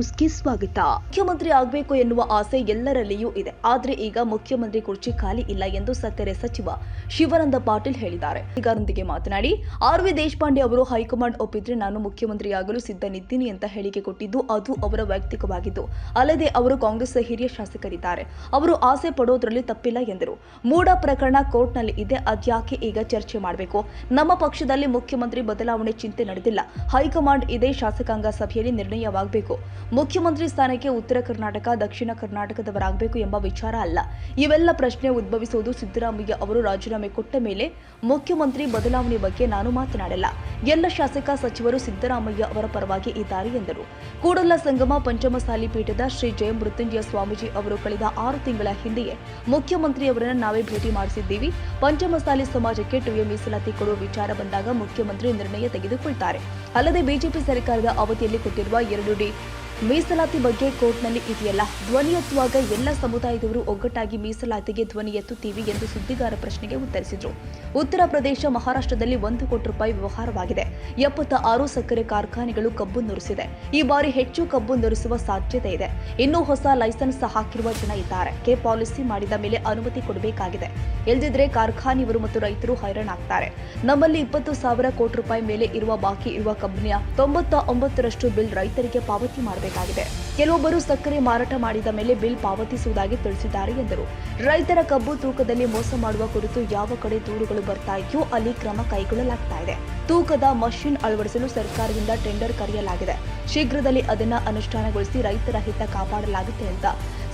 ನ್ಯೂಸ್ಗೆ ಸ್ವಾಗತ. ಮುಖ್ಯಮಂತ್ರಿ ಆಗಬೇಕು ಎನ್ನುವ ಆಸೆ ಎಲ್ಲರಲ್ಲಿಯೂ ಇದೆ. ಆದರೆ ಈಗ ಮುಖ್ಯಮಂತ್ರಿ ಕುರ್ಚಿ ಖಾಲಿ ಇಲ್ಲ ಎಂದು ಸಕ್ಕರೆ ಸಚಿವ ಶಿವಾನಂದ ಪಾಟೀಲ್ ಹೇಳಿದ್ದಾರೆ. ಈಗಾರೊಂದಿಗೆ ಮಾತನಾಡಿ, ಆರ್ ವಿ ದೇಶಪಾಂಡೆ ಅವರು ಹೈಕಮಾಂಡ್ ಒಪ್ಪಿದ್ರೆ ನಾನು ಮುಖ್ಯಮಂತ್ರಿಯಾಗಲು ಸಿದ್ಧನಿದ್ದೀನಿ ಅಂತ ಹೇಳಿಕೆ ಕೊಟ್ಟಿದ್ದು ಅದು ಅವರ ವೈಯಕ್ತಿಕವಾಗಿದ್ದು. ಅಲ್ಲದೆ ಅವರು ಕಾಂಗ್ರೆಸ್ ಹಿರಿಯ ಶಾಸಕರಿದ್ದಾರೆ. ಅವರು ಆಸೆ ಪಡೋದ್ರಲ್ಲಿ ತಪ್ಪಿಲ್ಲ ಎಂದರು. ಮೂಡ ಪ್ರಕರಣ ಕೋರ್ಟ್ನಲ್ಲಿ ಇದೆ, ಅದ್ಯಾಕೆ ಈಗ ಚರ್ಚೆ ಮಾಡಬೇಕು? ನಮ್ಮ ಪಕ್ಷದಲ್ಲಿ ಮುಖ್ಯಮಂತ್ರಿ ಬದಲಾವಣೆ ಚಿಂತೆ ನಡೆದಿಲ್ಲ. ಹೈಕಮಾಂಡ್ ಇದೇ ಶಾಸಕಾಂಗ ಸಭೆಯಲ್ಲಿ ನಿರ್ಣಯವಾಗಬೇಕು. ಮುಖ್ಯಮಂತ್ರಿ ಸ್ಥಾನಕ್ಕೆ ಉತ್ತರ ಕರ್ನಾಟಕ, ದಕ್ಷಿಣ ಕರ್ನಾಟಕದವರಾಗಬೇಕು ಎಂಬ ವಿಚಾರ ಅಲ್ಲ. ಇವೆಲ್ಲ ಪ್ರಶ್ನೆ ಉದ್ಭವಿಸುವುದು ಸಿದ್ದರಾಮಯ್ಯ ಅವರು ರಾಜೀನಾಮೆ ಕೊಟ್ಟ ಮೇಲೆ ಮುಖ್ಯಮಂತ್ರಿ ಬದಲಾವಣೆ ಬಗ್ಗೆ ನಾನು ಮಾತನಾಡಲ್ಲ. ಎಲ್ಲ ಶಾಸಕ ಸಚಿವರು ಸಿದ್ದರಾಮಯ್ಯ ಅವರ ಪರವಾಗಿ ಇದ್ದಾರೆ ಎಂದರು. ಕೂಡಲ ಸಂಗಮ ಪಂಚಮಸಾಲಿ ಪೀಠದ ಶ್ರೀ ಜಯ ಮೃತ್ಯುಂಜಯ ಸ್ವಾಮೀಜಿ ಅವರು ಕಳೆದ ಆರು ತಿಂಗಳ ಹಿಂದೆಯೇ ಮುಖ್ಯಮಂತ್ರಿಯವರನ್ನ ನಾವೇ ಭೇಟಿ ಮಾಡಿಸಿದ್ದೀವಿ. ಪಂಚಮಸಾಲಿ ಸಮಾಜಕ್ಕೆ ಟುಎ ಮೀಸಲಾತಿ ಕೊಡುವ ವಿಚಾರ ಬಂದಾಗ ಮುಖ್ಯಮಂತ್ರಿ ನಿರ್ಣಯ ತೆಗೆದುಕೊಳ್ತಾರೆ. ಅಲ್ಲದೆ ಬಿಜೆಪಿ ಸರ್ಕಾರದ ಅವಧಿಯಲ್ಲಿ ಕೊಟ್ಟಿರುವ ಎರಡು ಡಿ ಮೀಸಲಾತಿ ಬಗ್ಗೆ ಕೋರ್ಟ್ನಲ್ಲಿ ಇದೆಯಲ್ಲ? ಧ್ವನಿ ಎತ್ತುವಾಗ ಎಲ್ಲ ಸಮುದಾಯದವರು ಒಗ್ಗಟ್ಟಾಗಿ ಮೀಸಲಾತಿಗೆ ಧ್ವನಿ ಎತ್ತುತ್ತೀವಿ ಎಂದು ಸುದ್ದಿಗಾರ ಪ್ರಶ್ನೆಗೆ ಉತ್ತರಿಸಿದರು. ಉತ್ತರ ಪ್ರದೇಶ, ಮಹಾರಾಷ್ಟ್ರದಲ್ಲಿ ಒಂದು ಕೋಟಿ ರೂಪಾಯಿ ವ್ಯವಹಾರವಾಗಿದೆ. ಎಪ್ಪತ್ತ ಆರು ಸಕ್ಕರೆ ಕಾರ್ಖಾನೆಗಳು ಕಬ್ಬು ನುರಿಸಿದೆ. ಈ ಬಾರಿ ಹೆಚ್ಚು ಕಬ್ಬು ನುರಿಸುವ ಸಾಧ್ಯತೆ ಇದೆ. ಇನ್ನೂ ಹೊಸ ಲೈಸೆನ್ಸ್ ಹಾಕಿರುವ ಜನ ಇದ್ದಾರೆ. ಕೆ ಪಾಲಿಸಿ ಮಾಡಿದ ಮೇಲೆ ಅನುಮತಿ ಕೊಡಬೇಕಾಗಿದೆ. ಇಲ್ದಿದ್ರೆ ಕಾರ್ಖಾನೆಯವರು ಮತ್ತು ರೈತರು ಹೈರಾಣಾಗ್ತಾರೆ. ನಮ್ಮಲ್ಲಿ ಇಪ್ಪತ್ತು ಸಾವಿರ ಕೋಟಿ ರೂಪಾಯಿ ಮೇಲೆ ಇರುವ ಬಾಕಿ ಇರುವ ಕಂಪನಿಯ ತೊಂಬತ್ತ ಒಂಬತ್ತರಷ್ಟು ಬಿಲ್ ರೈತರಿಗೆ ಪಾವತಿ ಮಾಡಬೇಕಾಗಿದೆ. ಕೆಲವೊಬ್ಬರು ಸಕ್ಕರೆ ಮಾರಾಟ ಮಾಡಿದ ಮೇಲೆ ಬಿಲ್ ಪಾವತಿಸುವುದಾಗಿ ತಿಳಿಸಿದ್ದಾರೆ ಎಂದರು. ರೈತರ ಕಬ್ಬು ತೂಕದಲ್ಲಿ ಮೋಸ ಮಾಡುವ ಕುರಿತು ಯಾವ ಕಡೆ ದೂರುಗಳು ಬರ್ತಾ ಇದೆಯೋ ಅಲ್ಲಿ ಕ್ರಮ ಕೈಗೊಳ್ಳಲಾಗ್ತಾ ಇದೆ. ತೂಕದ ಮಷಿನ್ ಅಳವಡಿಸಲು ಸರ್ಕಾರದಿಂದ ಟೆಂಡರ್ ಕರೆಯಲಾಗಿದೆ. ಶೀಘ್ರದಲ್ಲಿ ಅದನ್ನ ಅನುಷ್ಠಾನಗೊಳಿಸಿ ರೈತರ ಹಿತ ಕಾಪಾಡಲಾಗುತ್ತೆ ಅಂತ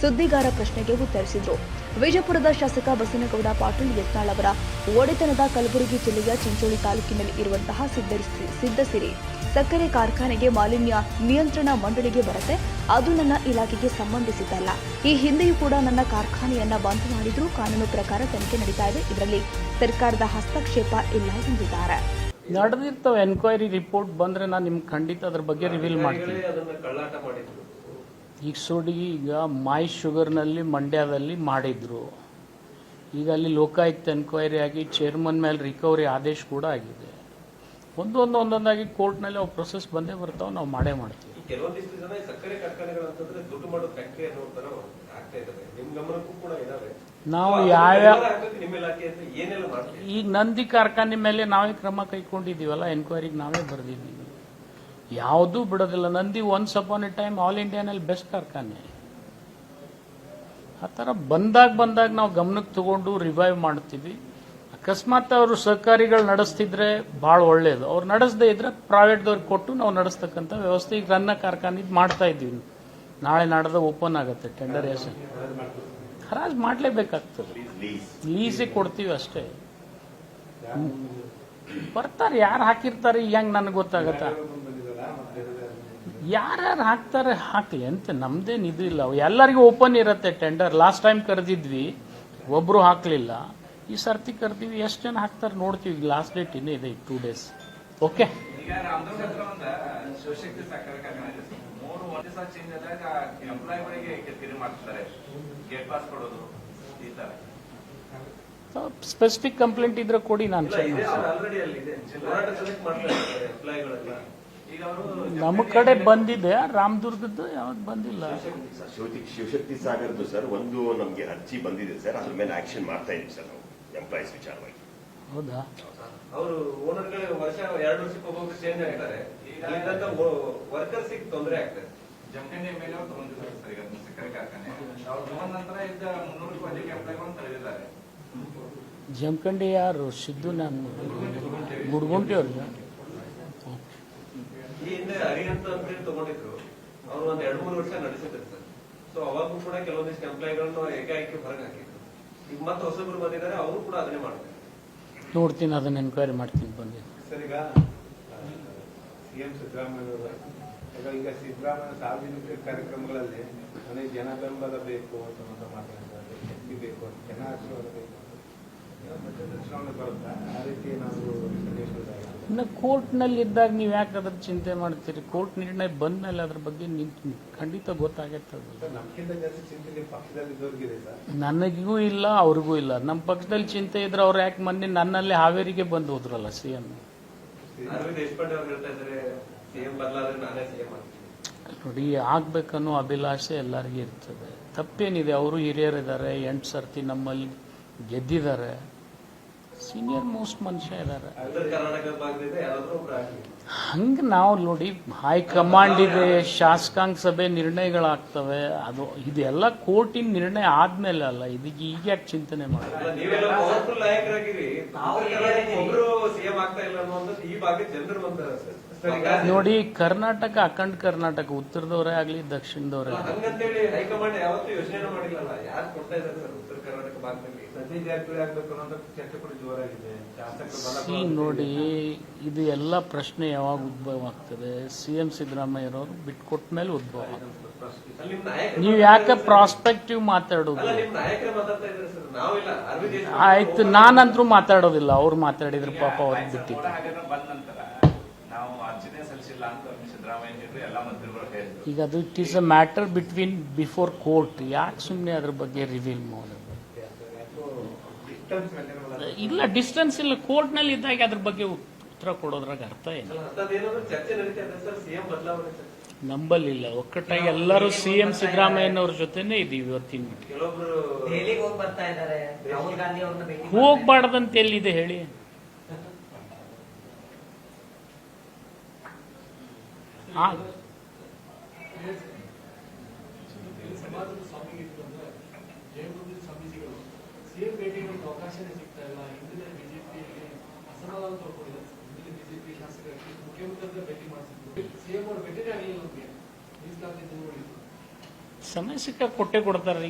ಸುದ್ದಿಗಾರ ಪ್ರಶ್ನೆಗೆ ಉತ್ತರಿಸಿದರು. ವಿಜಯಪುರದ ಶಾಸಕ ಬಸನಗೌಡ ಪಾಟೀಲ್ ಯತ್ನಾಳ್ ಅವರ ಒಡೆತನದ ಕಲಬುರಗಿ ಜಿಲ್ಲೆಯ ಚಿಂಚೋಳಿ ತಾಲೂಕಿನಲ್ಲಿ ಇರುವಂತಹ ಸಿದ್ದಸಿರಿ ಸಕ್ಕರೆ ಕಾರ್ಖಾನೆಗೆ ಮಾಲಿನ್ಯ ನಿಯಂತ್ರಣ ಮಂಡಳಿಗೆ ಬರುತ್ತೆ. ಅದು ನನ್ನ ಇಲಾಖೆಗೆ ಸಂಬಂಧಿಸಿದ್ದಲ್ಲ. ಈ ಹಿಂದೆಯೂ ಕೂಡ ನನ್ನ ಕಾರ್ಖಾನೆಯನ್ನ ಬಂದ್ ಮಾಡಿದ್ರು ಕಾನೂನು ಪ್ರಕಾರ ತನಿಖೆ ನಡೀತಾ ಇದೆ. ಇದರಲ್ಲಿ ಸರ್ಕಾರದ ಹಸ್ತಕ್ಷೇಪ ಇಲ್ಲ ಎಂದಿದ್ದಾರೆ. ನಡೆದಿರ್ತಾವೆ ಎನ್ಕ್ವೈರಿ ರಿಪೋರ್ಟ್ ಬಂದರೆ ನಾನು ನಿಮ್ಗೆ ಖಂಡಿತ ಅದ್ರ ಬಗ್ಗೆ ರಿವೀಲ್ ಮಾಡ್ತೀನಿ. ಈಗ ಸುಡಿ ಈಗ ಮೈ ಶುಗರ್ನಲ್ಲಿ ಮಂಡ್ಯದಲ್ಲಿ ಮಾಡಿದ್ರು. ಈಗ ಅಲ್ಲಿ ಲೋಕಾಯುಕ್ತ ಎನ್ಕ್ವೈರಿ ಆಗಿ ಚೇರ್ಮನ್ ಮೇಲೆ ರಿಕವರಿ ಆದೇಶ ಕೂಡ ಆಗಿದೆ. ಒಂದೊಂದು ಒಂದೊಂದಾಗಿ ಕೋರ್ಟ್ನಲ್ಲಿ ಅವು ಪ್ರೊಸೆಸ್ ಬಂದೇ ಬರ್ತಾವೆ ನಾವು ಮಾಡೇ ಮಾಡ್ತೀವಿ. ಕೆಲವೊಂದಿಷ್ಟು ಜನ ಸಕ್ಕರೆ ದುಡ್ಡು ಮಾಡೋ ಫ್ಯಾಕ್ಟರಿ ಅನ್ನೋ ತರ ಆಗ್ತಾ ಇದಾವೆ. ನಿಮ್ ಗಮನಕ್ಕೂ ಕೂಡ ಇದಾವೆ. ನಾವು ಯಾವ ಯಾವ್ಯಾವ ಈಗ ನಂದಿ ಕಾರ್ಖಾನೆ ಮೇಲೆ ನಾವೇ ಕ್ರಮ ಕೈಗೊಂಡಿದ್ದೀವಲ್ಲ ಎನ್ಕ್ವೈರಿಗೆ ನಾವೇ ಬರೆದಿದ್ದೀವಿ. ಯಾವುದೂ ಬಿಡೋದಿಲ್ಲ. Nandi once upon a time all ಇಂಡಿಯಾನಲ್ಲಿ best ಕಾರ್ಖಾನೆ. ಆ ಥರ ಬಂದಾಗ ಬಂದಾಗ ನಾವು ಗಮನಕ್ಕೆ ತಗೊಂಡು ರಿವೈವ್ ಮಾಡ್ತೀವಿ. ಅಕಸ್ಮಾತ್ ಅವರು ಸಹಕಾರಿಗಳು ನಡೆಸ್ತಿದ್ರೆ ಭಾಳ ಒಳ್ಳೇದು. ಅವ್ರು ನಡೆಸದೇ ಇದ್ರೆ ಪ್ರೈವೇಟ್ದವ್ರಿಗೆ ಕೊಟ್ಟು ನಾವು ನಡೆಸ್ತಕ್ಕಂಥ ವ್ಯವಸ್ಥೆ ಈಗ ರನ್ನ ಕಾರ್ಖಾನೆ ಇದ್ ಮಾಡ್ತಾ ಇದ್ದೀವಿ ನಾಳೆ ನಾಡ್ದ ಓಪನ್ ಆಗುತ್ತೆ ಟೆಂಡರ್ ಎಸ್ ಹರಾಜ್ ಮಾಡಲೇಬೇಕಾಗ್ತದೆ. ಲೀಸಿಗೆ ಕೊಡ್ತೀವಿ ಅಷ್ಟೇ. ಬರ್ತಾರೆ ಯಾರು ಹಾಕಿರ್ತಾರೆ ಹೆಂಗ್ ನನಗೆ ಗೊತ್ತಾಗತ್ತ. ಯಾರ್ಯಾರು ಹಾಕ್ತಾರೆ ಹಾಕ್ಲಿ. ಅಂತ ನಮ್ದೇನು ಇದು ಇಲ್ಲ. ಎಲ್ಲರಿಗೂ ಓಪನ್ ಇರುತ್ತೆ ಟೆಂಡರ್ ಲಾಸ್ಟ್ ಟೈಮ್ ಕರೆದಿದ್ವಿ ಒಬ್ರು ಹಾಕ್ಲಿಲ್ಲ. ಈ ಸರ್ತಿ ಕರ್ತೀವಿ ಎಷ್ಟು ಜನ ಹಾಕ್ತಾರೆ ನೋಡ್ತೀವಿ. ಲಾಸ್ಟ್ ಡೇಟ್ ಇನ್ನೇ ಇದೆ two days okay specific complaint ಇದ್ರೆ ಕೊಡಿ ನಾನು ಇಲ್ಲ ಇದೆ ಆಲ್ರೆಡಿ ಅಲ್ಲಿ ಇದೆ. ಹೋರಾಟ ಸೆಲೆಕ್ಟ್ ಮಾಡ್ತಾ ಇದ್ದಾರೆ ಎಂಪ್ಲಾಯಿಗಳೆಲ್ಲ ಈಗ ಅವರು ನಮ್ಮ ಕಡೆ ಬಂದಿದೆ ರಾಮದುರ್ಗದ್ದು ಯಾವ್ದು ಬಂದಿಲ್ಲ. ಸರ್, ಶಿವತಿ ಶಿವಶಕ್ತಿ ಸಾಗರದ್ದು ಸರ್ ಒಂದು ನಮಗೆ ಅರ್ಜಿ ಬಂದಿದೆ ಸರ್ ಅದ್ರ ಮೇಲೆ ಆಕ್ಷನ್ ಮಾಡ್ತಾ ಇದೀವಿ ಸರ್ ನಾವು. ಎಂಪ್ಲಾಯೀಸ್ ವಿಚಾರವಾಗಿ. ಹೌದಾ? ಅವರು ಓನರ್ಗಳು ವರ್ಷ ಎರಡು ವರ್ಷಕ್ಕೆ ಒಬ್ಬೊಬ್ರು ಚೇಂಜ್ ಆಗಿದ್ದಾರೆ. ಇಲ್ಲಿದ್ದಂತ ವರ್ಕರ್ಸ್ ತೊಂದರೆ ಆಗ್ತದೆ ಜಮಖಂಡಿ ಮೇಲೆ ಅವ್ರು ತಗೊಂಡಿದ್ದಾರೆ ಸರ್ ಈಗ ಸಕ್ಕರೆ ಕಾರ್ಖಾನೆ. ಅವ್ರು ತಗೊಂಡ ನಂತರ ಇದ್ದ ಮುನ್ನೂರು ಅಧಿಕ ಎಂಪ್ಲಾಯ್ಗಳನ್ನು ತಡೆದಿದ್ದಾರೆ. ಜಮಖಂಡಿ ಯಾರು? ಸಿದ್ದು ನಾನು. ಗುಡ್ಗುಂಟಿ ಅವ್ರಿಗೆ ಈ ಹಿಂದೆ ಹರಿಯಂತ ಅಂತ ಹೇಳಿ ತಗೊಂಡಿದ್ರು. ಅವರು ಒಂದ್ ಎರಡು ಮೂರು ವರ್ಷ ನಡೆಸಿದ್ರು ಸರ್. ಸೊ ಅವಾಗೂ ಕೂಡ ಕೆಲವೊಂದಿಷ್ಟು ಎಂಪ್ಲಾಯಿಗಳನ್ನು ಏಕಾಏಕಿ ಹೊರಗೆ ಹಾಕಿದ್ರು. ಈಗ ಮತ್ತೆ ಹೊಸಬ್ರು ಬಂದಿದ್ದಾರೆ ಅವರು ಕೂಡ ಅದನ್ನೇ ಮಾಡ್ತಾರೆ. ನೋಡ್ತೀನಿ ಅದನ್ನ ಎನ್ಕ್ವೈರಿ ಮಾಡ್ತೀನಿ ಬಂದು ಸರ್ ಈಗ ಸಿಎಂ ಸಿದ್ದರಾಮಯ್ಯ ಅವರು ಈಗ ಈಗ ಸಿದ್ದರಾಮಯ್ಯ ಸಾರ್ವಜನಿಕ ಕಾರ್ಯಕ್ರಮಗಳಲ್ಲಿ ನನಗೆ ಜನ ಬೆಂಬಲ ಬೇಕು ಅಂತ ಮಾತಾಡ್ತಾರೆ. ಶಕ್ತಿ ಬೇಕು ಅಂತ ಜನ ಆಶೀರ್ವಾದ ಬೇಕು ಚುನಾವಣೆ ಬರುತ್ತಾ? ಆ ರೀತಿ ಏನಾದರೂ ಸನ್ನಿವೇಶಗಳಾಗಿದೆ ಇನ್ನು ಕೋರ್ಟ್ನಲ್ಲಿದ್ದಾಗ ನೀವು ಯಾಕೆ ಅದ್ರ ಚಿಂತೆ ಮಾಡ್ತೀರಿ? ಕೋರ್ಟ್ ನಿರ್ಣಯ ಬಂದ ಮೇಲೆ ಅದ್ರ ಬಗ್ಗೆ ನಿಂತು ಖಂಡಿತ ಗೊತ್ತಾಗತ್ತೆ ನನಗೂ ಇಲ್ಲ ಅವ್ರಿಗೂ ಇಲ್ಲ. ನಮ್ಮ ಪಕ್ಷದಲ್ಲಿ ಚಿಂತೆ ಇದ್ರೆ ಅವ್ರು ಯಾಕೆ ಮೊನ್ನೆ ನನ್ನಲ್ಲಿ ಹಾವೇರಿಗೆ ಬಂದು ಹೋದ್ರಲ್ಲ ಸಿ ಎಂ. ನೋಡಿ ಆಗ್ಬೇಕನ್ನೋ ಅಭಿಲಾಷೆ ಎಲ್ಲರಿಗೂ ಇರ್ತದೆ. ತಪ್ಪೇನಿದೆ? ಅವರು ಹಿರಿಯರಿದ್ದಾರೆ ಎಂಟು ಸರ್ತಿ ನಮ್ಮಲ್ಲಿ ಗೆದ್ದಿದ್ದಾರೆ. ಸೀನಿಯರ್ ಮೋಸ್ಟ್ ಮನುಷ್ಯ ಇದ್ದಾರೆ ಹಂಗೆ ನಾವು ನೋಡಿ ಹೈಕಮಾಂಡ್ ಇದೆ ಶಾಸಕಾಂಗ ಸಭೆ ನಿರ್ಣಯಗಳಾಗ್ತವೆ ಅದು ಇದೆಲ್ಲ ಕೋರ್ಟಿನ ನಿರ್ಣಯ ಆದ್ಮೇಲೆ ಅಲ್ಲ ಇದಕ್ಕೆ ಈಗ ಯಾಕೆ ಚಿಂತನೆ ಮಾಡಿ ನಾಯಕರಾಗಿರಿ. ಸಿಎಂ ನೋಡಿ ಕರ್ನಾಟಕ ಅಖಂಡ ಕರ್ನಾಟಕ ಉತ್ತರದವರೇ ಆಗಲಿ ದಕ್ಷಿಣದವರೇ ಹಂಗಂತೇಳಿ ಹೈಕಮಾಂಡ್ ಯಾವತ್ತೂ ಯೋಚನೆ ಮಾಡಿಲ್ಲಲ್ಲ. ಯಾರು ಕೊಡ್ತಾ ಇದ್ದಾರೆ ಸರ್ ಉತ್ತರ ಕರ್ನಾಟಕ ಭಾಗದಲ್ಲಿ? ಸತೀಶ್ ಜಾರಕಿಹೊಳಿ ಆಗ್ಬೇಕು ಅನ್ನೋ ಚರ್ಚೆ ಕೂಡ ಜೋರಾಗಿದೆ. ಶಾಸಕರು ನೋಡಿ ಇದು ಎಲ್ಲ ಪ್ರಶ್ನೆ ಯಾವಾಗ ಉದ್ಭವ ಆಗ್ತದೆ? ಸಿ ಎಂ ಸಿದ್ದರಾಮಯ್ಯರವರು ಬಿಟ್ಕೊಟ್ಟ ಮೇಲೆ ಉದ್ಭವ ನೀವು ಯಾಕೆ ಪ್ರಾಸ್ಪೆಕ್ಟಿವ್ ಮಾತಾಡೋದು? ಆಯ್ತು ನಾನಂತರೂ ಮಾತಾಡೋದಿಲ್ಲ. ಅವ್ರು ಮಾತಾಡಿದ್ರು ಪಾಪ ಅವ್ರಿಗೆ ಬಿಟ್ಟಿತ್ತು ಹಾಗಾದ್ರೆ ಬಂದ ನಂತರ ನಾವು ಅರ್ಚನೆ ಸಲ್ಲಿಸಿಲ್ಲ ಅಂತ ಸಿದ್ದರಾಮಯ್ಯ ಎಲ್ಲ ಮಂತ್ರಿಗಳು ಹೇಳಿದ್ರು. ಈಗ ಅದು it is a matter between before court ಯಾಕೆ ಸುಮ್ಮನೆ ಅದ್ರ ಬಗ್ಗೆ ರಿವೀಲ್ ಮಾಡೋದು? ಇಲ್ಲ ಡಿಸ್ಟೆನ್ಸ್ ಇಲ್ಲ. ಕೋರ್ಟ್ನಲ್ಲಿ ಇದ್ದಾಗ ಅದ್ರ ಬಗ್ಗೆ ಉತ್ತರ ಕೊಡೋದ್ರಾಗ ಅರ್ಥ ಏನು? ಅಲ್ಲ ಅಂತದೇನಾದ್ರೂ ಚರ್ಚೆ ನಡೀತಾ ಸರ್? ಸಿಎಂ ಬದಲಾವಣೆ ಸರ್ ನಂಬಲಿಲ್ಲ. ಒಕ್ಕಟ್ಟಾಗಿ ಎಲ್ಲರೂ ಸಿ ಎಂ ಸಿದ್ದರಾಮಯ್ಯನವ್ರ ಜೊತೆನೆ ಇದೀವಿ ಇವತ್ತಿನ ಹೋಗ್ಬಾರ್ದಂತ ಎಲ್ಲಿದೆ ಹೇಳಿ ಆ- ಸಮಾಜದ ಸ್ವಾಮಿಗಿತ್ತು ಅಂದ್ರೆ ಜಯಮಂದಿರ ಸ್ವಾಮೀಜಿಗಳು ಸಿಎಂ ಭೇಟಿಗೆ ಒಂದು ಅವಕಾಶನೇ ಸಿಗ್ತಾ ಇಲ್ಲ ಹಿಂದಿನ ಬಿಜೆಪಿಯಲ್ಲಿ ಅಸಮಾಧಾನ ತೋರ್ಕೊಂಡಿದ್ದಾರೆ ಹಿಂದಿನ ಬಿಜೆಪಿ ಶಾಸಕರಿಗೆ ಮುಖ್ಯಮಂತ್ರಿ ಹತ್ರ ಭೇಟಿ ಮಾಡಿಸಿದ್ರು ಸಿಎಂ ಅವರು ಭೇಟಿನೇ ಆಗಲಿಲ್ಲ ನಮಗೆ ಮೀಸಲಾತಿ ತಿಳುವಳಿಕೆ ಸಮಯ ಸಿಕ್ಕ ಕೊಟ್ಟೆ ಕೊಡ್ತಾರೆ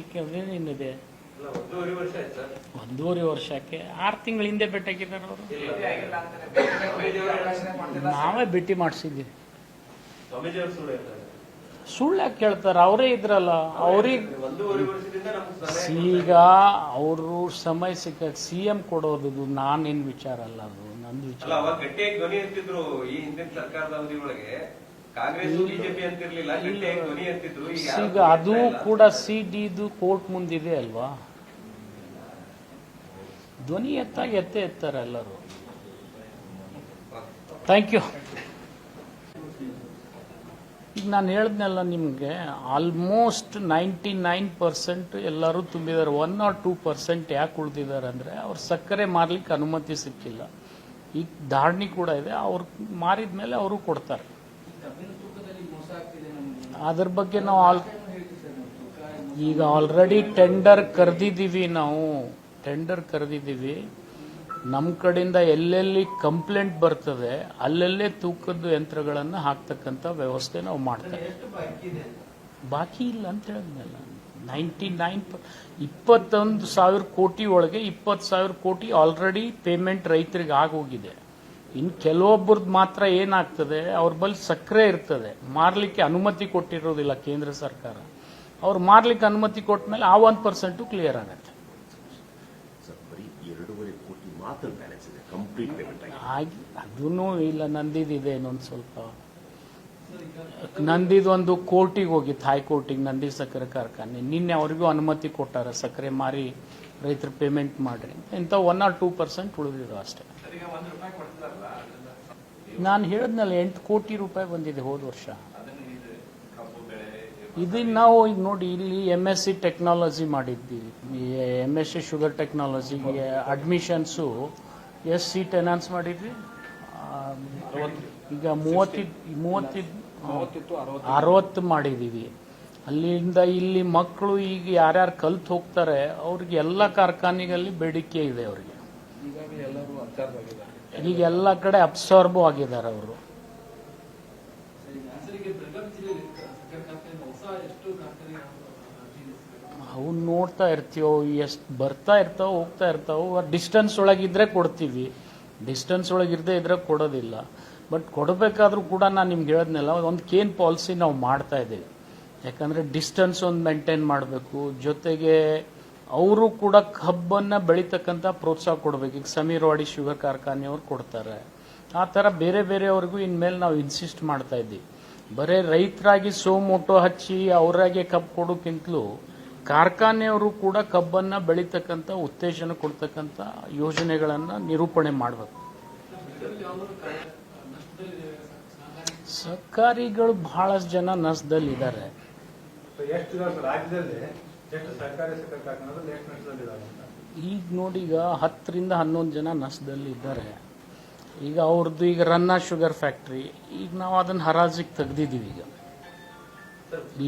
ಏನಿದೆ ಒಂದೂವರೆ ವರ್ಷಕ್ಕೆ ಆರು ತಿಂಗಳ ಹಿಂದೆ ಭೇಟಿ ಅವರು. ನಾವೇ ಭೇಟಿ ಮಾಡಿಸಿದ್ದೀವಿ. ಸುಳ್ಳು ಯಾಕೆ ಕೇಳ್ತಾರೆ? ಅವರೇ ಇದ್ರಲ್ಲ. ಅವ್ರಿಗೆ ಈಗ ಅವರು ಸಮಯ ಸಿಕ್ಕ ಸಿ ಎಂ ಕೊಡೋದು ನಾನೇನ್ ವಿಚಾರ ಅಲ್ಲ ಅದು. ನಂದು ಅಲ್ಲ ವಿಚಾರ ಧ್ವನಿ ಎತ್ತಿದ್ರು ಈ ಹಿಂದಿನ ಸರ್ಕಾರದ ಅವಧಿಯೊಳಗೆ. ಈಗ ಅದು ಕೂಡ ಸಿ ಡಿದು ಕೋರ್ಟ್ ಮುಂದಿದೆ ಅಲ್ವಾ? ಧ್ವನಿ ಎತ್ತಾಗ ಎತ್ತೆ ಎತ್ತಾರೆ ಎಲ್ಲರೂ. ಥ್ಯಾಂಕ್ ಯು ಈಗ ನಾನು ಹೇಳಿದ್ನಲ್ಲ ನಿಮಗೆ ಆಲ್ಮೋಸ್ಟ್ ನೈಂಟಿ ನೈನ್ ಪರ್ಸೆಂಟ್ ಎಲ್ಲರೂ ತುಂಬಿದ್ದಾರೆ. ಒನ್ ಆರ್ ಟೂ ಪರ್ಸೆಂಟ್ ಯಾಕೆ ಉಳಿದಿದ್ದಾರೆ ಅಂದರೆ, ಅವ್ರು ಸಕ್ಕರೆ ಮಾರ್ಲಿಕ್ಕೆ ಅನುಮತಿ ಸಿಕ್ಕಿಲ್ಲ. ಈಗ ಧಾರಣಿ ಕೂಡ ಇದೆ, ಅವ್ರು ಮಾರಿದ ಮೇಲೆ ಅವರು ಕೊಡ್ತಾರೆ. ಅದ್ರ ಬಗ್ಗೆ ನಾವು ಆಲ್ ಈಗ ಆಲ್ರೆಡಿ ಟೆಂಡರ್ ಕರೆದಿದ್ದೀವಿ ನಾವು. ಟೆಂಡರ್ ಕರೆದಿದ್ದೀವಿ. ನಮ್ಮ ಕಡೆಯಿಂದ ಎಲ್ಲೆಲ್ಲಿ ಕಂಪ್ಲೇಂಟ್ ಬರ್ತದೆ, ಅಲ್ಲಲ್ಲೇ ತೂಕದ ಯಂತ್ರಗಳನ್ನು ಹಾಕ್ತಕ್ಕಂಥ ವ್ಯವಸ್ಥೆ ನಾವು ಮಾಡ್ತೇವೆ. ಬಾಕಿ ಇಲ್ಲ ಅಂತ ಹೇಳಿದ್ನಲ್ಲ. ನೈಂಟಿ ನೈನ್ ಇಪ್ಪತ್ತೊಂದು ಸಾವಿರ ಕೋಟಿ ಒಳಗೆ ಇಪ್ಪತ್ತು ಸಾವಿರ ಕೋಟಿ ಆಲ್ರೆಡಿ ಪೇಮೆಂಟ್ ರೈತರಿಗೆ ಆಗೋಗಿದೆ. ಇನ್ನು ಕೆಲವೊಬ್ಬರದ್ದು ಮಾತ್ರ ಏನಾಗ್ತದೆ, ಅವ್ರ ಬಳಿ ಸಕ್ಕರೆ ಇರ್ತದೆ. ಮಾರ್ಲಿಕ್ಕೆ ಅನುಮತಿ ಕೊಟ್ಟಿರೋದಿಲ್ಲ ಕೇಂದ್ರ ಸರ್ಕಾರ. ಅವ್ರು ಮಾರ್ಲಿಕ್ಕೆ ಅನುಮತಿ ಕೊಟ್ಟ ಮೇಲೆ ಆ ಒಂದು ಪರ್ಸೆಂಟು ಕ್ಲಿಯರ್ ಆಗುತ್ತೆ ಸರ್ ಬರೀ ಎರಡೂವರೆ ಕೋಟಿ ಮಾತ್ರ ಬ್ಯಾಲೆನ್ಸ್ ಇದೆ ಕಂಪ್ಲೀಟ್ ಪೇಮೆಂಟ್ ಆಗಿದೆ ಹಾಗೆ ಅದೂ ಇಲ್ಲ ನಂದಿದಿದೆ ಇನ್ನೊಂದು ಸ್ವಲ್ಪ. ನಂದಿದೊಂದು ಕೋರ್ಟಿಗೆ ಹೋಗಿತ್ತು ಹೈಕೋರ್ಟಿಗೆ ನಂದಿ ಸಕ್ಕರೆ ಕಾರ್ಖಾನೆ. ನಿನ್ನೆ ಅವ್ರಿಗೂ ಅನುಮತಿ ಕೊಟ್ಟಾರ ಸಕ್ಕರೆ ಮಾರಿ ರೈತರು ಪೇಮೆಂಟ್ ಮಾಡ್ರಿ ಇಂಥ ಒನ್ ಆರ್ ಟೂ ಪರ್ಸೆಂಟ್ ಉಳಿದಿರೋ ಅಷ್ಟೇ. ಸರ್, ಈಗ ಒಂದು ರೂಪಾಯಿ ಕೊಡ್ತಿದಾರಲ್ಲ ಅದನ್ನ ನಾನು ಹೇಳಿದ್ನಲ್ಲ ಎಂಟು ಕೋಟಿ ರೂಪಾಯಿ ಬಂದಿದೆ ಹೋದ ವರ್ಷ. ಇದನ್ನ ನಾವು ಈಗ ನೋಡಿ ಇಲ್ಲಿ ಎಂ ಎಸ್ ಸಿ ಟೆಕ್ನಾಲಜಿ ಮಾಡಿದ್ದೀವಿ. ಎಂ ಎಸ್ ಸಿ ಶುಗರ್ ಟೆಕ್ನಾಲಜಿಗೆ ಅಡ್ಮಿಷನ್ಸು ಎಷ್ಟು ಸೀಟ್ ಎನಾನ್ಸ್ ಮಾಡಿದ್ವಿ. ಈಗ ಮೂವತ್ತಿದ್ದು ಮೂವತ್ತಿದ್ದು ಅರವತ್ತು ಮಾಡಿದ್ದೀವಿ ಅಲ್ಲಿಂದ ಇಲ್ಲಿ ಮಕ್ಕಳು ಈಗ ಯಾರ್ಯಾರು ಕಲ್ತು ಹೋಗ್ತಾರೆ, ಅವ್ರಿಗೆ ಎಲ್ಲ ಕಾರ್ಖಾನೆಗಳಲ್ಲಿ ಬೇಡಿಕೆ ಇದೆ ಅವರಿಗೆ. ಈಗ ಎಲ್ಲ ಕಡೆ ಅಬ್ಸಾರ್ಬ್ ಆಗಿದ್ದಾರೆ ಅವರು. ಅವು ನೋಡ್ತಾ ಇರ್ತೀವೋ, ಎಷ್ಟು ಬರ್ತಾ ಇರ್ತಾವೆ, ಹೋಗ್ತಾ ಇರ್ತಾವ ಡಿಸ್ಟೆನ್ಸ್ ಒಳಗಿದ್ರೆ ಕೊಡ್ತೀವಿ. ಡಿಸ್ಟೆನ್ಸ್ ಒಳಗಿರದೇ ಇದ್ರೆ ಕೊಡೋದಿಲ್ಲ. ಬಟ್ ಕೊಡಬೇಕಾದ್ರೂ ಕೂಡ ನಾನು ನಿಮ್ಗೆ ಹೇಳೋದ್ನೆಲ್ಲ, ಒಂದು ಕೇನ್ ಪಾಲಿಸಿ ನಾವು ಮಾಡ್ತಾ ಇದ್ದೀವಿ. ಯಾಕಂದರೆ ಡಿಸ್ಟೆನ್ಸ್ ಒಂದು ಮೇಂಟೈನ್ ಮಾಡಬೇಕು. ಜೊತೆಗೆ ಅವರು ಕೂಡ ಕಬ್ಬನ್ನು ಬೆಳೀತಕ್ಕಂಥ ಪ್ರೋತ್ಸಾಹ ಕೊಡಬೇಕು. ಈಗ ಸಮೀರ್ವಾಡಿ ಶುಗರ್ ಕಾರ್ಖಾನೆಯವ್ರು ಕೊಡ್ತಾರೆ. ಆ ಥರ ಬೇರೆ ಬೇರೆಯವ್ರಿಗೂ ಇನ್ಮೇಲೆ ನಾವು ಇನ್ಸಿಸ್ಟ್ ಮಾಡ್ತಾ ಇದ್ದೀವಿ. ಬರೀ ರೈತರಾಗಿ ಸೋಮೋಟೋ ಹಚ್ಚಿ ಅವರಾಗೆ ಕಬ್ಬು ಕೊಡೋಕ್ಕಿಂತಲೂ ಕಾರ್ಖಾನೆಯವರು ಕೂಡ ಕಬ್ಬನ್ನು ಬೆಳೀತಕ್ಕಂಥ ಉತ್ತೇಜನ ಕೊಡ್ತಕ್ಕಂಥ ಯೋಜನೆಗಳನ್ನು ನಿರೂಪಣೆ ಮಾಡಬೇಕು. ಸರ್ಕಾರಿಗಳು ಬಹಳಷ್ಟು ಜನ ನಷ್ಟದಲ್ಲಿದ್ದಾರೆ ಇದ್ದಾರೆ ಈಗ ನೋಡಿ ಈಗ ಹತ್ತರಿಂದ ಹನ್ನೊಂದು ಜನ ನಷ್ಟದಲ್ಲಿ ಇದ್ದಾರೆ ಈಗ ಅವ್ರದ್ದು ಈಗ ರನ್ನ ಶುಗರ್ ಫ್ಯಾಕ್ಟ್ರಿ ಈಗ ನಾವು ಅದನ್ನ ಹರಾಜಿಗೆ ತೆಗ್ದಿದ್ದೀವಿ ಈಗ.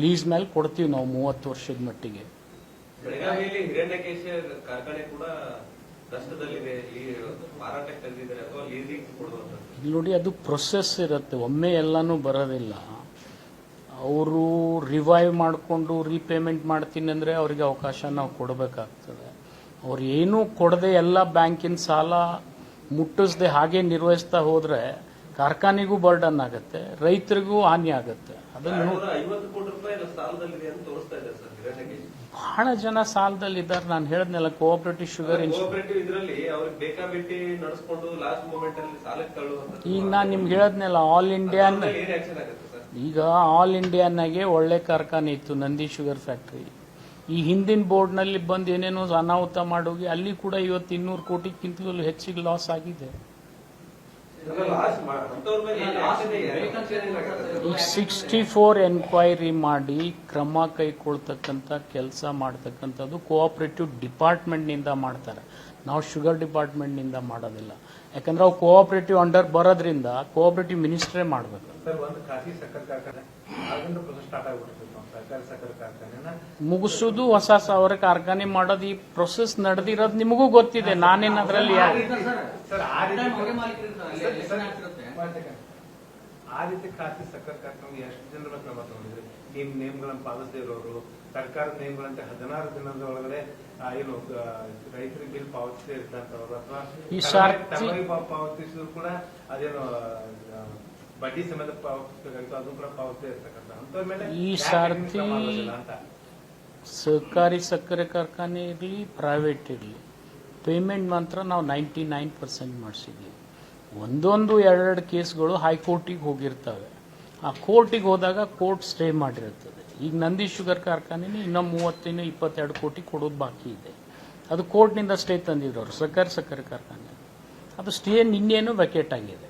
ಲೀಸ್ ಮೇಲೆ ಕೊಡ್ತೀವಿ ನಾವು ಮೂವತ್ತು ವರ್ಷದ ಮಟ್ಟಿಗೆ. ಬೆಳಗಾವಿಯಲ್ಲಿ ಹಿರಣ್ಯಕೇಶ ಕಾರ್ಖಾನೆ ಕೂಡ ನಷ್ಟದಲ್ಲಿದೆ. ಈ ಮಾರಾಟಕ್ಕೆ ತೆಗೆದಿದ್ದಾರೆ. ಅಥವಾ ಲೀಸಿಗೆ ಕೊಡುವಂತ ಇಲ್ಲಿ ನೋಡಿ ಅದು ಪ್ರೊಸೆಸ್ ಇರುತ್ತೆ. ಒಮ್ಮೆ ಎಲ್ಲಾನು ಬರೋದಿಲ್ಲ. ಅವರು ರಿವೈವ್ ಮಾಡಿಕೊಂಡು ರೀಪೇಮೆಂಟ್ ಮಾಡ್ತೀನಿ ಅಂದರೆ ಅವರಿಗೆ ಅವಕಾಶ ನಾವು ಕೊಡಬೇಕಾಗ್ತದೆ. ಅವ್ರು ಏನೂ ಕೊಡದೆ ಎಲ್ಲ ಬ್ಯಾಂಕಿನ ಸಾಲ ಮುಟ್ಟಿಸ್ದೆ ಹಾಗೆ ನಿರ್ವಹಿಸ್ತಾ ಹೋದರೆ ಕಾರ್ಖಾನೆಗೂ ಬರ್ಡನ್ ಆಗುತ್ತೆ ರೈತರಿಗೂ ಹಾನಿ ಆಗುತ್ತೆ. ಅದನ್ನು ಬಹಳ ಜನ ಸಾಲದಲ್ಲಿದ್ದಾರೆ ನಾನು ಹೇಳಿದ್ನಲ್ಲ ಕೋಆಪರೇಟಿವ್ ಶುಗರ್ ಈಗ ನಾನು ನಿಮ್ಗೆ ಹೇಳಿದ್ನಲ್ಲ ಆಲ್ ಇಂಡಿಯನ್ ಈಗ ಆಲ್ ಇಂಡಿಯಾನಾಗೆ ಒಳ್ಳೆ ಕಾರ್ಖಾನೆ ಇತ್ತು ನಂದಿ ಶುಗರ್ ಫ್ಯಾಕ್ಟ್ರಿ ಈ ಹಿಂದಿನ ಬೋರ್ಡ್ನಲ್ಲಿ ಬಂದು ಏನೇನೋ ಅನಾಹುತ ಮಾಡೋಗಿ ಅಲ್ಲಿ ಕೂಡ ಇವತ್ತು ಇನ್ನೂರು ಕೋಟಿಗಿಂತಲೂ ಹೆಚ್ಚಿಗೆ ಲಾಸ್ ಆಗಿದೆ ಲಾಸ್ಟ್ ಅಂತವ್ರ ಮೇಲೆ ಏನ್ action ಏನಾಗುತ್ತೆ? ಈಗ ಸಿಕ್ಸ್ಟಿ ಫೋರ್ ಎನ್ಕ್ವೈರಿ ಮಾಡಿ ಕ್ರಮ ಕೈಗೊಳ್ತಕ್ಕಂಥ ಕೆಲಸ ಮಾಡ್ತಕ್ಕಂಥದ್ದು ಕೋಆಪರೇಟಿವ್ ಡಿಪಾರ್ಟ್ಮೆಂಟ್ನಿಂದ ಮಾಡ್ತಾರೆ. ನಾವು ಶುಗರ್ ಡಿಪಾರ್ಟ್ಮೆಂಟ್ನಿಂದ ಮಾಡೋದಿಲ್ಲ. ಯಾಕಂದ್ರೆ ಅವು ಕೋಆಪರೇಟಿವ್ ಅಂಡರ್ ಬರೋದ್ರಿಂದ ಕೋಆಪರೇಟಿವ್ ಮಿನಿಸ್ಟ್ರೇ ಮಾಡಬೇಕು. ಸರ್ ಒಂದು ಖಾಸಗಿ ಸಕ್ಕರೆ ಕಾರ್ಖಾನೆ ಆಗಿಂದ ಪ್ರೊಸೆಸ್ ಸ್ಟಾರ್ಟ್ ಸರ್ಕಾರಿ ಸಕ್ಕರೆ ಕಾರ್ಖಾನೆನ. ಮುಗಿಸೋದು ಹೊಸ ಅವರ ಕಾರ್ಖಾನೆ ಮಾಡೋದು ಈ ಪ್ರೊಸೆಸ್ ನಡೆದಿರೋದು ನಿಮಗೂ ಗೊತ್ತಿದೆ ನಾನೇನು ಅದರಲ್ಲಿ ಸರ್ ಆ ರೀತಿ ಹೊಗೆ ಮಾಲೀಕರು ಇರ್ತಾರೆ, ಅಲ್ಲಿ ಸರ್, ಆಗ್ತಿರುತ್ತೆ. ಆ ರೀತಿ ಖಾಸಗಿ ಸಕ್ಕರೆ ಕಾರ್ಖಾನೆ ಎಷ್ಟು ಜನರ ಕ್ರಮ ತಗೊಂಡಿದ್ರಿ ನಿಮ್ ನೇಮ್ಗಳನ್ನು ಪಾಲಿಸದೇ ಇರೋರು ಸರ್ಕಾರದ ನಿಯಮಗಳಂತೆ ಹದಿನಾರು ದಿನದ ಒಳಗಡೆ ಏನು ರೈತರಿಗೆ ಬಿಲ್ ಪಾವತಿಸದೇ ಇರ್ತಂತವ್ರು ಅಥವಾ ಈ ತಮಗೆ- ಪಾವತಿಸಿದ್ರು ಕೂಡ ಅದೇನು ಬಡ್ಡಿ ಸಮೇತ ಪಾವತಿಸಬೇಕಾಗಿತ್ತು ಅದು ಕೂಡ ಪಾವತಿಸದೇ ಇರ್ತಕ್ಕಂಥ ಅಂತ ಮೇಲೆ ಈ ಸಾರ್ಥಿ ಸಾರ್ತಿ- ಅಂತ? ಸರ್ಕಾರಿ ಸಕ್ಕರೆ ಕಾರ್ಖಾನೆ ಇರಲಿ ಪ್ರೈವೇಟ್ ಇರಲಿ ಪೇಮೆಂಟ್ ಮಾತ್ರ ನಾವು ನೈಂಟಿ ನೈನ್ ಪರ್ಸೆಂಟ್ ಮಾಡಿಸಿದ್ವಿ. ಒಂದೊಂದು ಎರಡೆರಡು ಕೇಸ್ಗಳು ಹೈಕೋರ್ಟಿಗೆ ಹೋಗಿರ್ತವೆ. ಆ ಕೋರ್ಟಿಗೆ ಹೋದಾಗ ಕೋರ್ಟ್ ಸ್ಟೇ ಮಾಡಿರ್ತದೆ. ಈಗ ನಂದಿ ಶುಗರ್ ಕಾರ್ಖಾನೆನೇ ಇನ್ನೂ ಮೂವತ್ತಿನ ಇಪ್ಪತ್ತೆರಡು ಕೋಟಿ ಕೊಡೋದು ಬಾಕಿ ಇದೆ. ಅದು ಕೋರ್ಟ್ನಿಂದ ಸ್ಟೇ ತಂದಿದ್ರು ಅವರು ಸಕ್ಕರೆ ಸಕ್ಕರೆ ಕಾರ್ಖಾನೆ. ಅದು ಸ್ಟೇ ನಿನ್ನೇನು ವೆಕೇಟ್ ಆಗಿದೆ.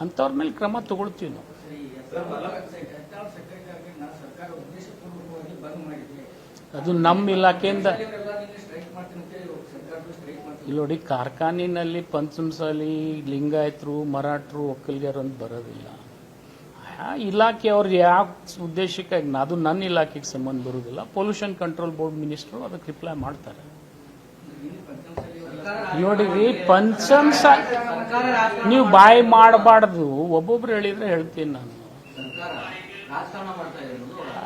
ಅಂಥವ್ರ ಮೇಲೆ ಕ್ರಮ ತಗೊಳ್ತೀವಿ ನಾವು. ಅದು ನಮ್ಮ ಇಲಾಖೆಯಿಂದ ಇಲ್ಲಿ ನೋಡಿ ಕಾರ್ಖಾನಿನಲ್ಲಿ ಪಂಚಮಸಾಲಿ ಲಿಂಗಾಯತರು ಮರಾಠರು ಒಕ್ಕಲಿಗರು ಅಂತ ಬರೋದಿಲ್ಲ. ಇಲಾಖೆಯವ್ರು ಯಾವ ಉದ್ದೇಶಕ್ಕಾಗಿ ಅದು ನನ್ನ ಇಲಾಖೆಗೆ ಸಂಬಂಧ ಬರೋದಿಲ್ಲ ಪೊಲ್ಯೂಷನ್ ಕಂಟ್ರೋಲ್ ಬೋರ್ಡ್ ಮಿನಿಸ್ಟ್ರು ಅದಕ್ಕೆ ರಿಪ್ಲೈ ಮಾಡ್ತಾರೆ. ನೋಡಿರಿ ಪಂಚಮಸ ನೀವು ಬಾಯಿ ಮಾಡಬಾರ್ದು. ಒಬ್ಬೊಬ್ರು ಹೇಳಿದ್ರೆ ಹೇಳ್ತೀನಿ ನಾನು.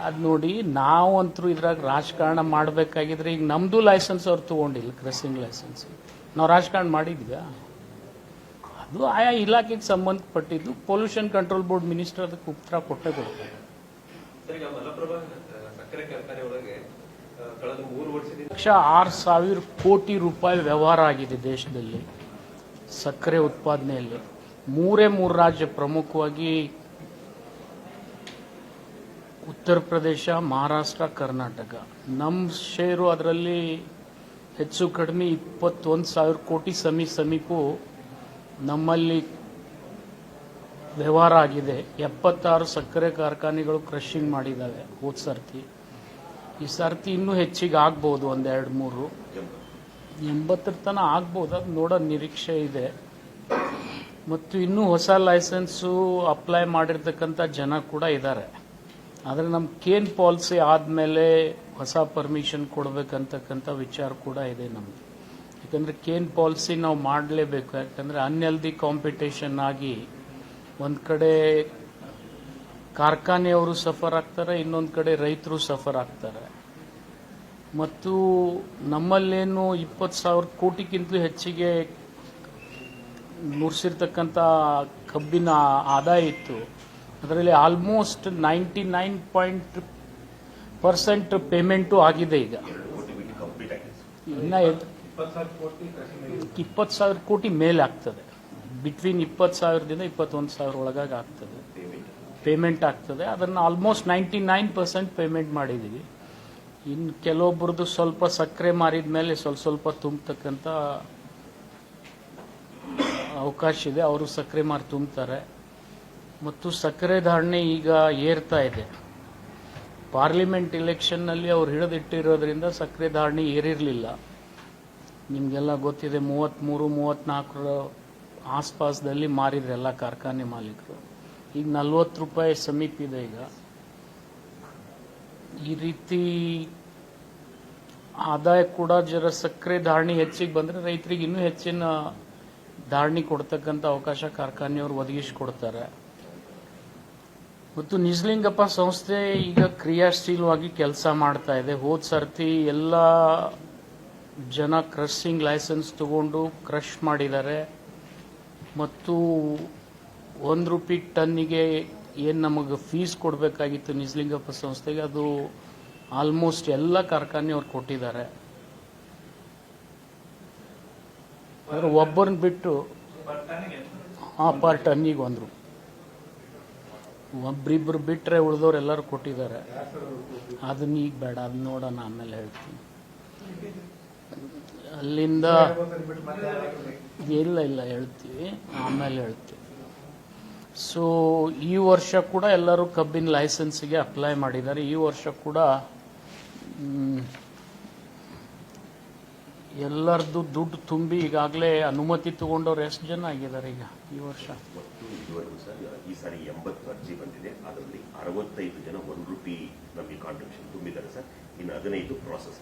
ಅದು ನೋಡಿ ನಾವಂತರೂ ಇದ್ರಾಗ ರಾಜಕಾರಣ ಮಾಡಬೇಕಾಗಿದ್ರೆ ಈಗ ನಮ್ಮದು ಲೈಸೆನ್ಸ್ ಅವ್ರು ತಗೊಂಡಿಲ್ಲ ಕ್ರೆಸಿಂಗ್ ಲೈಸೆನ್ಸ್ ನಾವು ರಾಜಕಾರಣ ಮಾಡಿದ್ವಿ. ಅದು ಆಯಾ ಇಲಾಖೆಗೆ ಸಂಬಂಧಪಟ್ಟಿದ್ದು ಪೊಲ್ಯೂಷನ್ ಕಂಟ್ರೋಲ್ ಬೋರ್ಡ್ ಮಿನಿಸ್ಟರ್ ಅದಕ್ಕೆ ಉತ್ತರ ಕೊಟ್ಟೆ ಕೊಡ್ತಾರೆ. ಲಕ್ಷ ಆರು ಸಾವಿರ ಕೋಟಿ ರೂಪಾಯಿ ವ್ಯವಹಾರ ಆಗಿದೆ ದೇಶದಲ್ಲಿ ಸಕ್ಕರೆ ಉತ್ಪಾದನೆಯಲ್ಲಿ. ಮೂರೇ ಮೂರು ರಾಜ್ಯ ಪ್ರಮುಖವಾಗಿ ಉತ್ತರ ಪ್ರದೇಶ ಮಹಾರಾಷ್ಟ್ರ ಕರ್ನಾಟಕ. ನಮ್ಮ ಶೇರು ಅದರಲ್ಲಿ ಹೆಚ್ಚು ಕಡಿಮೆ ಇಪ್ಪತ್ತೊಂದು ಸಾವಿರ ಕೋಟಿ ಸಮಿ ಸಮೀಪು ನಮ್ಮಲ್ಲಿ ವ್ಯವಹಾರ ಆಗಿದೆ. ಎಪ್ಪತ್ತಾರು ಸಕ್ಕರೆ ಕಾರ್ಖಾನೆಗಳು ಕ್ರಷಿಂಗ್ ಮಾಡಿದ್ದಾವೆ. ಹೋದ ಸರ್ತಿ. ಈ ಸರ್ತಿ ಇನ್ನೂ ಹೆಚ್ಚಿಗೆ ಆಗ್ಬೋದು ಒಂದೆರಡು ಮೂರು. ಎಂಬತ್ತರ ತನಕ ಆಗ್ಬೋದು. ಅದು ನೋಡೋ ನಿರೀಕ್ಷೆ ಇದೆ. ಮತ್ತು ಇನ್ನೂ ಹೊಸ ಲೈಸೆನ್ಸು ಅಪ್ಲೈ ಮಾಡಿರ್ತಕ್ಕಂಥ ಜನ ಕೂಡ ಇದ್ದಾರೆ ಆದರೆ ನಮ್ಮ ಕೇನ್ ಪಾಲಿಸಿ ಆದಮೇಲೆ ಹೊಸ ಪರ್ಮಿಷನ್ ಕೊಡಬೇಕಂತಕ್ಕಂಥ ವಿಚಾರ ಕೂಡ ಇದೆ ನಮ್ಮದು ಯಾಕಂದರೆ ಕೇನ್ ಪಾಲಿಸಿ ನಾವು ಮಾಡಲೇಬೇಕು. ಯಾಕಂದರೆ ಅನ್ಹೆಲ್ದಿ ಕಾಂಪಿಟೇಷನ್ ಆಗಿ ಒಂದು ಕಡೆ ಕಾರ್ಖಾನೆಯವರು ಸಫರ್ ಆಗ್ತಾರೆ ಇನ್ನೊಂದು ಕಡೆ ರೈತರು ಸಫರ್ ಆಗ್ತಾರೆ. ಮತ್ತು ನಮ್ಮಲ್ಲೇನು ಇಪ್ಪತ್ತು ಸಾವಿರ ಕೋಟಿಗಿಂತಲೂ ಹೆಚ್ಚಿಗೆ ನುರಿಸಿರ್ತಕ್ಕಂಥ ಕಬ್ಬಿನ ಆದಾಯ ಇತ್ತು. ಅದರಲ್ಲಿ almost ninety nine point percent payment ಆಗಿದೆ ಈಗ. ಇನ್ನು ಇಪ್ಪತ್ತು ಸಾವಿರ ಕೋಟಿ ಮೇಲೆ ಆಗ್ತದೆ. ಬಿಟ್ವೀನ್ ಇಪ್ಪತ್ತು ಸಾವಿರದಿಂದ ಇಪ್ಪತ್ತೊಂದು ಸಾವಿರ ಒಳಗಾಗಿ ಆಗ್ತದೆ. ಪೇಮೆಂಟ್ ಆಗ್ತದೆ. ಅದನ್ನು almost ninety nine percent payment ಮಾಡಿದ್ದೀವಿ ಇನ್ನು ಕೆಲವೊಬ್ರದ್ದು ಸ್ವಲ್ಪ ಸಕ್ಕರೆ ಮಾರಿದ ಮೇಲೆ ಸ್ವಲ್ಪ ಸ್ವಲ್ಪ ತುಂಬತಕ್ಕಂಥ ಅವಕಾಶ ಇದೆ. ಅವರು ಸಕ್ಕರೆ ಮಾರಿ ತುಂಬ್ತಾರೆ. ಮತ್ತು ಸಕ್ಕರೆ ಧಾರಣೆ ಈಗ ಏರ್ತಾ ಇದೆ. ಪಾರ್ಲಿಮೆಂಟ್ ಇಲೆಕ್ಷನ್ನಲ್ಲಿ ಅವ್ರು ಹಿಡಿದಿಟ್ಟಿರೋದ್ರಿಂದ ಸಕ್ಕರೆ ಧಾರಣೆ ಏರಿರಲಿಲ್ಲ. ನಿಮಗೆಲ್ಲ ಗೊತ್ತಿದೆ ಮೂವತ್ತ್ಮೂರು ಮೂವತ್ತ್ನಾಲ್ಕರ ಆಸ್ಪಾಸ್ದಲ್ಲಿ ಮಾರಿದ್ರು ಎಲ್ಲ ಕಾರ್ಖಾನೆ ಮಾಲೀಕರು. ಈಗ ನಲ್ವತ್ತು ರೂಪಾಯಿ ಸಮೀಪ ಇದೆ ಈಗ. ಈ ರೀತಿ ಆದಾಯ ಕೂಡ ಜರ ಸಕ್ಕರೆ ಧಾರಣೆ ಹೆಚ್ಚಿಗೆ ಬಂದರೆ ರೈತರಿಗೆ ಇನ್ನೂ ಹೆಚ್ಚಿನ ಧಾರಣೆ ಕೊಡ್ತಕ್ಕಂಥ ಅವಕಾಶ ಕಾರ್ಖಾನೆಯವರು ಒದಗಿಸಿಕೊಡ್ತಾರೆ. ಮತ್ತು ನಿಜಲಿಂಗಪ್ಪ ಸಂಸ್ಥೆ ಈಗ ಕ್ರಿಯಾಶೀಲವಾಗಿ ಕೆಲಸ ಮಾಡ್ತಾ ಇದೆ. ಹೋದ ಸರ್ತಿ ಎಲ್ಲ ಜನ ಕ್ರಷಿಂಗ್ ಲೈಸೆನ್ಸ್ ತಗೊಂಡು ಕ್ರಷ್ ಮಾಡಿದ್ದಾರೆ. ಮತ್ತು ಒಂದು ರೂಪಾಯಿ ಟನ್ನಿಗೆ ಏನು ನಮಗೆ ಫೀಸ್ ಕೊಡಬೇಕಾಗಿತ್ತು ನಿಜಲಿಂಗಪ್ಪ ಸಂಸ್ಥೆಗೆ ಅದು ಆಲ್ಮೋಸ್ಟ್ ಎಲ್ಲ ಕಾರ್ಖಾನೆಯವ್ರು ಕೊಟ್ಟಿದ್ದಾರೆ. ಆದ್ರೆ ಒಬ್ಬರನ್ನ ಬಿಟ್ಟು ಆ ಪರ್ ಟನ್ನಿಗೆ ಒಂದು ಒಬ್ಬರಿಬ್ಬರು ಒಬ್ರಿಬ್ರು ಬಿಟ್ಟರೆ ಉಳಿದವ್ರು ಎಲ್ಲರೂ ಕೊಟ್ಟಿದ್ದಾರೆ. ಅದನ್ನ ಈಗ ಬೇಡ ಅದನ್ನ ನೋಡೋಣ ಆಮೇಲೆ ಹೇಳ್ತೀನಿ. ಅಲ್ಲಿಂದ ಇಲ್ಲ ಇಲ್ಲ ಹೇಳ್ತೀವಿ. ಆಮೇಲೆ ಹೇಳ್ತೀವಿ. ಸೊ ಈ ವರ್ಷ ಕೂಡ ಎಲ್ಲರೂ ಕಬ್ಬಿನ ಲೈಸೆನ್ಸಿಗೆ ಅಪ್ಲೈ ಮಾಡಿದ್ದಾರೆ. ಈ ವರ್ಷ ಕೂಡ ಎಲ್ಲರದ್ದು ದುಡ್ಡು ತುಂಬಿ ಈಗಾಗಲೇ ಅನುಮತಿ ತಗೊಂಡವ್ರು ಎಷ್ಟು ಜನ ಆಗಿದ್ದಾರೆ ಈಗ ಈ ವರ್ಷ? ಈ ಸಾರಿ ಎಂಬತ್ತು ಅರ್ಜಿ ಬಂದಿದೆ. ಅದರಲ್ಲಿ ಅರವತ್ತೈದು ಜನ ಒಂದು ರೂಪಾಯಿ ನಮಗೆ ಕಾಂಟ್ರಿಬ್ಯೂಷನ್ ತುಂಬಿದ್ದಾರೆ ಸರ್. ಇನ್ನು ಹದಿನೈದು ಪ್ರಾಸೆಸ್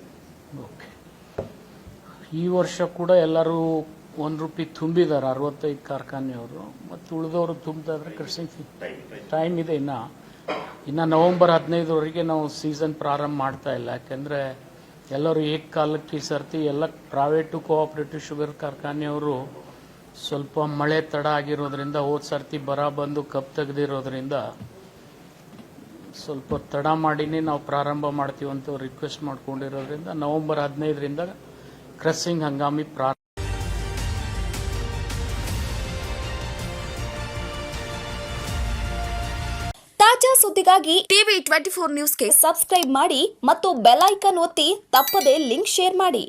ಓಕೆ ಈ ವರ್ಷ ಕೂಡ ಎಲ್ಲರೂ ಒಂದು ರೂಪಾಯಿ ತುಂಬಿದ್ದಾರೆ ಅರವತ್ತೈದು ಕಾರ್ಖಾನೆಯವರು ಮತ್ತು ಉಳಿದವರು ತುಂಬ್ತಾ ಇದ್ರೆ ಕೃಷಿ ಟೈಮ್ ಇದೆ ಇನ್ನ. ಇನ್ನು ನವೆಂಬರ್ ಹದಿನೈದರವರೆಗೆ ನಾವು ಸೀಸನ್ ಪ್ರಾರಂಭ ಮಾಡ್ತಾ ಇಲ್ಲ. ಯಾಕೆಂದರೆ ಎಲ್ಲರೂ ಏಕಕಾಲಕ್ಕೆ ಸರ್ತಿ ಎಲ್ಲ ಪ್ರೈವೇಟು ಕೋಆಪರೇಟಿವ್ ಶುಗರ್ ಕಾರ್ಖಾನೆಯವರು ಸ್ವಲ್ಪ ಮಳೆ ತಡ ಆಗಿರೋದ್ರಿಂದ, ಹೋದ ಸರ್ತಿ ಬರ ಬಂದು ಕಪ್ ತೆಗೆದಿರೋದ್ರಿಂದ ಸ್ವಲ್ಪ ತಡ ಮಾಡಿನೇ ನಾವು ಪ್ರಾರಂಭ ಮಾಡ್ತೀವಂತ ರಿಕ್ವೆಸ್ಟ್ ಮಾಡ್ಕೊಂಡಿರೋದ್ರಿಂದ ನವೆಂಬರ್ ಹದಿನೈದರಿಂದ ಕ್ರಸ್ಸಿಂಗ್ ಹಂಗಾಮಿ ಪ್ರಾರಂಭ ತಾಜಾ ಸುದ್ದಿಗಾಗಿ ಟಿವಿ ಟ್ವೆಂಟಿ ಫೋರ್ ನ್ಯೂಸ್ಗೆ ಸಬ್ಸ್ಕ್ರೈಬ್ ಮಾಡಿ ಮತ್ತು ಬೆಲ್ ಐಕನ್ ಒತ್ತಿ ತಪ್ಪದೇ ಲಿಂಕ್ ಶೇರ್ ಮಾಡಿ.